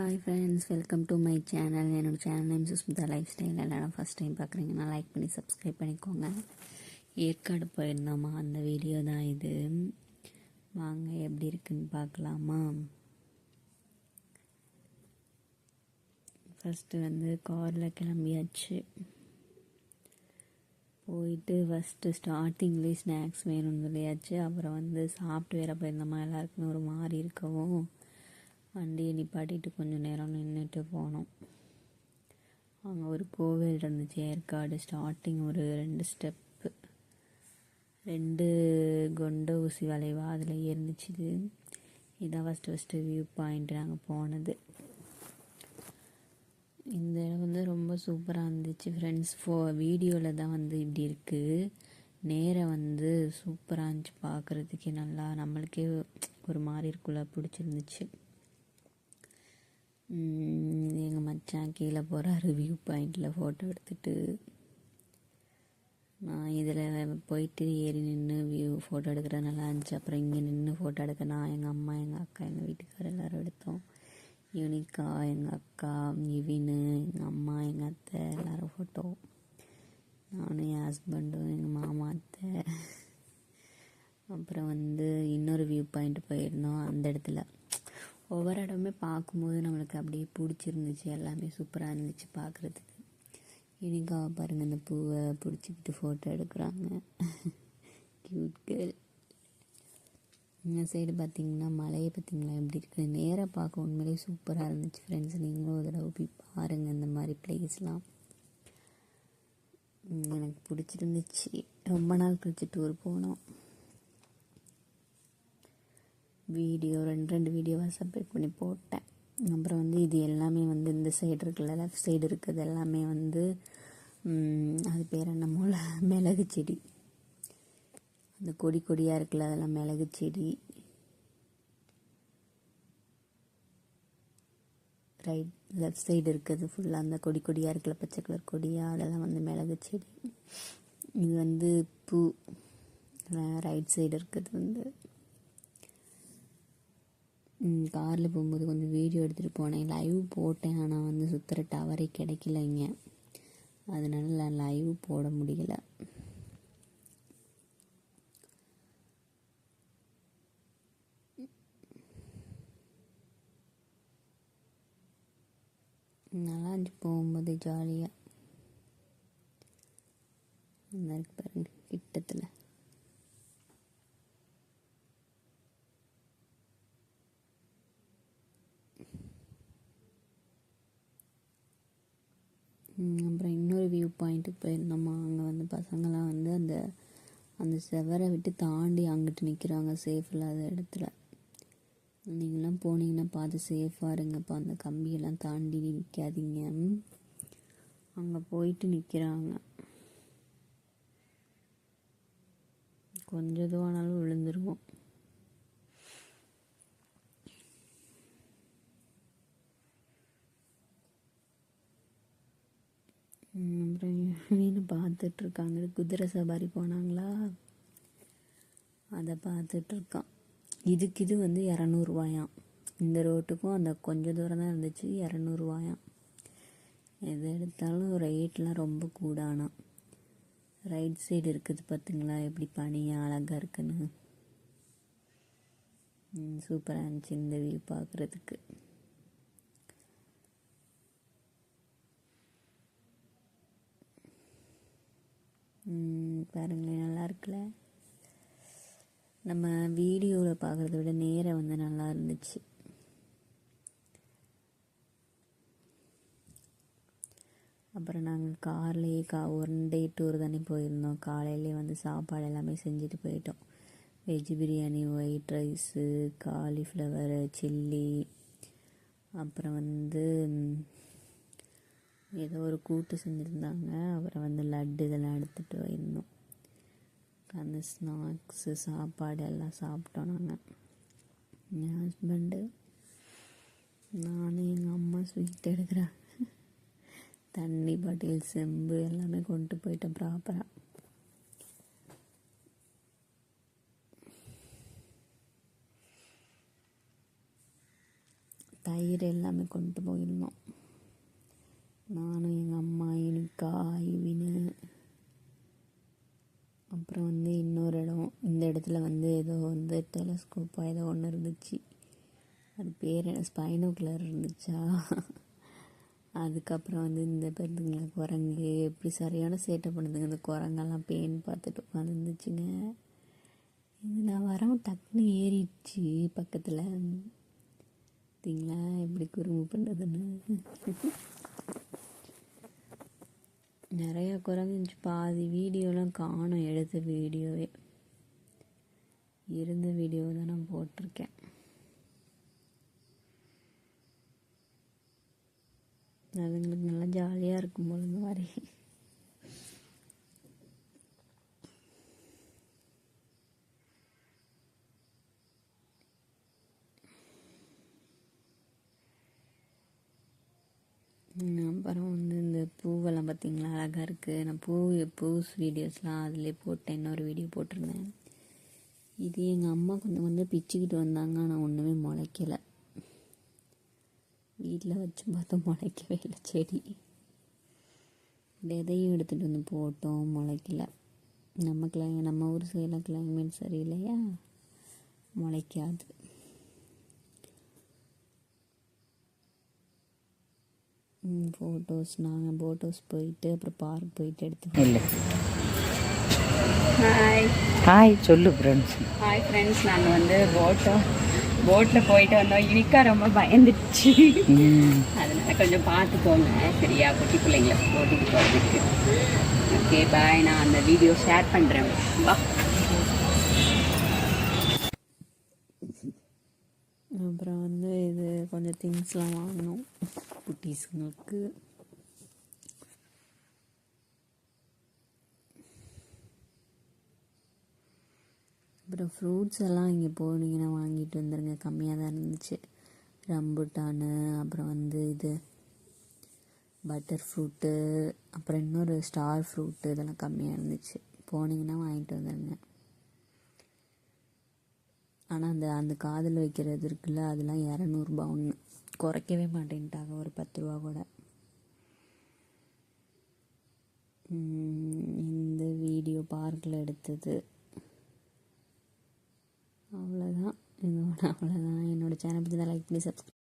Hi friends welcome to my channel என்னோட channel name Sushmita life style எல்லாரும் first time பார்க்குறீங்கன்னா like பண்ணி subscribe பண்ணிக்கோங்க. ஏற்காடு போயிருந்தோமா? அந்த வீடியோ தான் இது. வாங்க எப்படி இருக்குன்னு பார்க்கலாமா? ஃபஸ்ட்டு வந்து காரில் கிளம்பியாச்சு. போயிட்டு ஃபஸ்ட்டு ஸ்டார்டிங்லேயே ஸ்நாக்ஸ் வேணும்னு சொல்லியாச்சு. அப்புறம் வந்து சாப்பிட்டு வேற போயிருந்தோமா? எல்லாருக்குமே ஒரு மாதிரி இருக்கவும். வண்டியை நிப்பாட்டிட்டு கொஞ்சம் நேரம் நின்றுட்டு போனோம். அங்கே ஒரு கோவில் இருந்துச்சு ஏற்காடு ஸ்டார்டிங் ஒரு ரெண்டு ஸ்டெப்பு ரெண்டு கொண்ட ஊசி வளைவா அதில் இருந்துச்சு இது. இதான் ஃபஸ்ட்டு ஃபஸ்ட்டு வியூ பாயிண்ட் நாங்கள் போனது. இந்த இடம் வந்து ரொம்ப சூப்பராக இருந்துச்சு ஃப்ரெண்ட்ஸ் ஃபோ வீடியோவில் தான் வந்து இப்படி இருக்குது நேராக வந்து சூப்பராக இருந்துச்சு பார்க்குறதுக்கே நல்லா நம்மளுக்கே ஒரு மாதிரி இருக்குள்ள பிடிச்சிருந்துச்சு. எங்கள் மச்சான் கீழே போகிறாரு வியூ பாயிண்டில் ஃபோட்டோ எடுத்துட்டு. நான் இதில் போயிட்டு ஏறி நின்று வியூ ஃபோட்டோ எடுக்கிறது நல்லா இருந்துச்சு. அப்புறம் இங்கே நின்று ஃபோட்டோ எடுக்க நான் எங்கள் அம்மா எங்கள் அக்கா எங்கள் வீட்டுக்காரர் எல்லோரும் எடுத்தோம். யூனிக்கா எங்கள் அக்கா இவினு எங்கள் அம்மா எங்கள் அத்தை எல்லோரும் ஃபோட்டோ நானும் என் ஹஸ்பண்டும் எங்கள் மாமா அத்தை. அப்புறம் வந்து இன்னொரு வியூ பாயிண்ட் போயிருந்தோம் அந்த இடத்துல. ஒவ்வொரு இடமே பார்க்கும்போது நம்மளுக்கு அப்படியே பிடிச்சிருந்துச்சு. எல்லாமே சூப்பராக இருந்துச்சு பார்க்குறதுக்கு. யூனிக்காவை பாருங்கள் இந்த பூவை பிடிச்சிக்கிட்டு ஃபோட்டோ எடுக்கிறாங்க. க்யூட் கேர்ள் இந்த சைடு பார்த்தீங்கன்னா மலையை பார்த்தீங்களா எப்படி இருக்குது நேராக பார்க்க உண்மையிலேயே சூப்பராக இருந்துச்சு ஃப்ரெண்ட்ஸ் நீங்களும் ஒரு தடவை போய் பாருங்கள் இந்த மாதிரி பிளேஸ்லாம் எனக்கு பிடிச்சிருந்துச்சு. ரொம்ப நாள் கழிச்சு டூர் போனோம். வீடியோ ரெண்டு ரெண்டு வீடியோவாக செப்பரேட் பண்ணி போட்டேன். அப்புறம் வந்து இது எல்லாமே வந்து இந்த சைடு இருக்குல்ல லெஃப்ட் சைடு இருக்கிறது எல்லாமே வந்து அது பேர் என்ன மூல மிளகு செடி. அந்த கொடி கொடியாக இருக்குல்ல அதெல்லாம் மிளகு செடி. ரைட் லெஃப்ட் சைடு இருக்கிறது ஃபுல்லாக அந்த கொடி கொடியாக இருக்குல்ல பச்சை கலர் கொடியாக அதெல்லாம் வந்து மிளகு செடி. இது வந்து பூ. ரைட் சைடு இருக்கிறது வந்து காரில் போகும்போது கொஞ்சம் வீடியோ எடுத்துகிட்டு போனேன். லைவ் போட்டேன். ஆனால் வந்து சுற்றுற டவரே கிடைக்கல இங்கே. அதனால நான் லைவ் போட முடியல. நல்லா இருந்துச்சு போகும்போது ஜாலியாக நல்லா இருக்கு பாருங்க கிட்டத்தில். அப்புறம் இன்னொரு வியூ பாயிண்ட்டுக்கு போயிருந்தோமா அங்கே வந்து பசங்களாம் வந்து அந்த அந்த செவரை விட்டு தாண்டி அங்கிட்டு நிற்கிறாங்க சேஃப் இல்லாத இடத்துல. நீங்களாம் போனீங்கன்னா பார்த்து சேஃபாக இருங்கப்பா. அந்த கம்பியெல்லாம் தாண்டி நிற்காதீங்க அங்கே போயிட்டு நிற்கிறாங்க கொஞ்சம் இதுவானாலும் விழுந்துருவோம். அப்படின்னு பார்த்துட்ருக்காங்க. குதிரை சவாரி போனாங்களா? அதை பார்த்துட்ருக்கான். இதுக்கு இது வந்து இரநூறுவாயாம். இந்த ரோட்டுக்கும் அந்த கொஞ்சம் தூரம் தான் இருந்துச்சு இரநூறுவாயாம். எது எடுத்தாலும் ரேட்லாம் ரொம்ப கூடானா ரைட் சைடு இருக்குது பார்த்துங்களா எப்படி பனியாக அழகாக இருக்குன்னு. சூப்பராக இருந்துச்சு இந்த வியூ பார்க்குறதுக்கு. பாருங்களேன் நல்லா இருக்குல்ல? நம்ம வீடியோவில் பார்க்குறத விட நேரம் வந்து நல்லா இருந்துச்சு. அப்புறம் நாங்கள் கார்லேயே கா ஒன் டே டூர் தானே போயிருந்தோம். காலையிலே வந்து சாப்பாடு எல்லாமே செஞ்சுட்டு போயிட்டோம். Veg biryani white rice cauliflower chilli அப்புறம் வந்து ஏதோ ஒரு கூட்டு செஞ்சுருந்தாங்க. அப்புறம் வந்து லட்டு இதெல்லாம் எடுத்துகிட்டு போயிருந்தோம். அந்த ஸ்நாக்ஸு சாப்பாடு எல்லாம் சாப்பிட்டோம் நாங்கள் என் ஹஸ்பண்டு நானும் எங்கள் அம்மா ஸ்வீட் எடுக்கிறேன் தண்ணி பாட்டில் செம்பு எல்லாமே கொண்டு போயிட்டோம் ப்ராப்பராக தயிர் எல்லாமே கொண்டு போயிருந்தோம். நானும் எங்கள் அம்மா இனிக்கா ஐவினு. அப்புறம் வந்து இன்னொரு இடம். இந்த இடத்துல வந்து ஏதோ வந்து டெலஸ்கோப்பாக ஏதோ ஒன்று இருந்துச்சு. அது பேர் என்ன? ஸ்பைனோக்குலர் இருந்துச்சா? அதுக்கப்புறம் வந்து இந்த பேருந்துங்களா குரங்கு எப்படி சரியான சேட்டை பண்ணுதுங்க. இந்த குரங்கெல்லாம் பேன் பார்த்துட்டு உட்காந்துருந்துச்சுங்க இது நான் வரவும் டக்குன்னு ஏறிடுச்சு பக்கத்தில். பார்த்தீங்களா எப்படி குறும்பு பண்ணுறதுன்னு நிறைய குரங்கு இருந்துச்சு பாதி வீடியோலாம் காணும். எடுத்த வீடியோவே. இருந்த வீடியோ தான் நான் போட்டிருக்கேன். அதுங்களுக்கு நல்லா ஜாலியாக இருக்கும் போல இந்த மாதிரி ம், அப்புறம் வந்து இந்த பூவெல்லாம் பார்த்தீங்களா அழகாக இருக்குது நான் பூ பூஸ் வீடியோஸ்லாம் அதிலே போட்டேன். இன்னொரு வீடியோ போட்டிருந்தேன். இது எங்கள் அம்மா கொஞ்சம் கொஞ்சம் பிச்சுக்கிட்டு வந்தாங்க. ஆனால் ஒன்றுமே முளைக்கலை. வீட்டில் வச்சு பார்த்தா முளைக்கவே இல்லை செடி. விதையும் எடுத்துகிட்டு வந்து போட்டோம். முளைக்கல. நம்ம கிளை நம்ம ஊர் சைடில் கிளைமேட் சரியில்லையா? முளைக்காது. ஃபோட்டோஸ் நாங்கள் போட்டோஸ் போயிட்டு அப்புறம் பார்க் போயிட்டு எடுத்து இல்லை. ஹாய் ஹாய் சொல்லு ஃப்ரெண்ட்ஸ் ஹாய் ஃப்ரெண்ட்ஸ் நாங்கள் வந்து போட்டோ போட்டில் போயிட்டு வந்தோம். இனிக்கா ரொம்ப பயந்துடுச்சு. அதனால கொஞ்சம் பார்த்துக்கோங்க. சரியா? குட்டி பிள்ளைங்கள போட்டிட்டு போகிறதுக்கு ஓகே பாய் நான் அந்த வீடியோ ஷேர் பண்ணுறேன் பா அப்புறம் வந்து இது கொஞ்சம் திங்ஸ்லாம் வாங்கினோம் குட்டீஸுங்களுக்கு அப்புறம் ஃப்ரூட்ஸ் எல்லாம் இங்கே போனீங்கன்னா வாங்கிட்டு வந்துருங்க. கம்மியாக தான் இருந்துச்சு. ரம்புட்டானு அப்புறம் வந்து இது பட்டர் ஃப்ரூட்டு அப்புறம் இன்னொரு ஸ்டார் ஃப்ரூட்டு இதெல்லாம் கம்மியாக இருந்துச்சு. போனீங்கன்னா வாங்கிட்டு வந்துடுங்க ஆனால் அந்த அந்த காதில் வைக்கிறது இருக்குல்ல அதெல்லாம் இரநூறுபா ஒன்று குறைக்கவே மாட்டேன்ட்டாங்க. ஒரு பத்து ரூபா கூட. இந்த வீடியோ பார்க்கில் எடுத்தது. அவ்வளோதான் இதோட அவ்வளோதான் என்னோடய சேனல் பற்றி தான் லைக் பண்ணி சப்ஸ்கிரைப்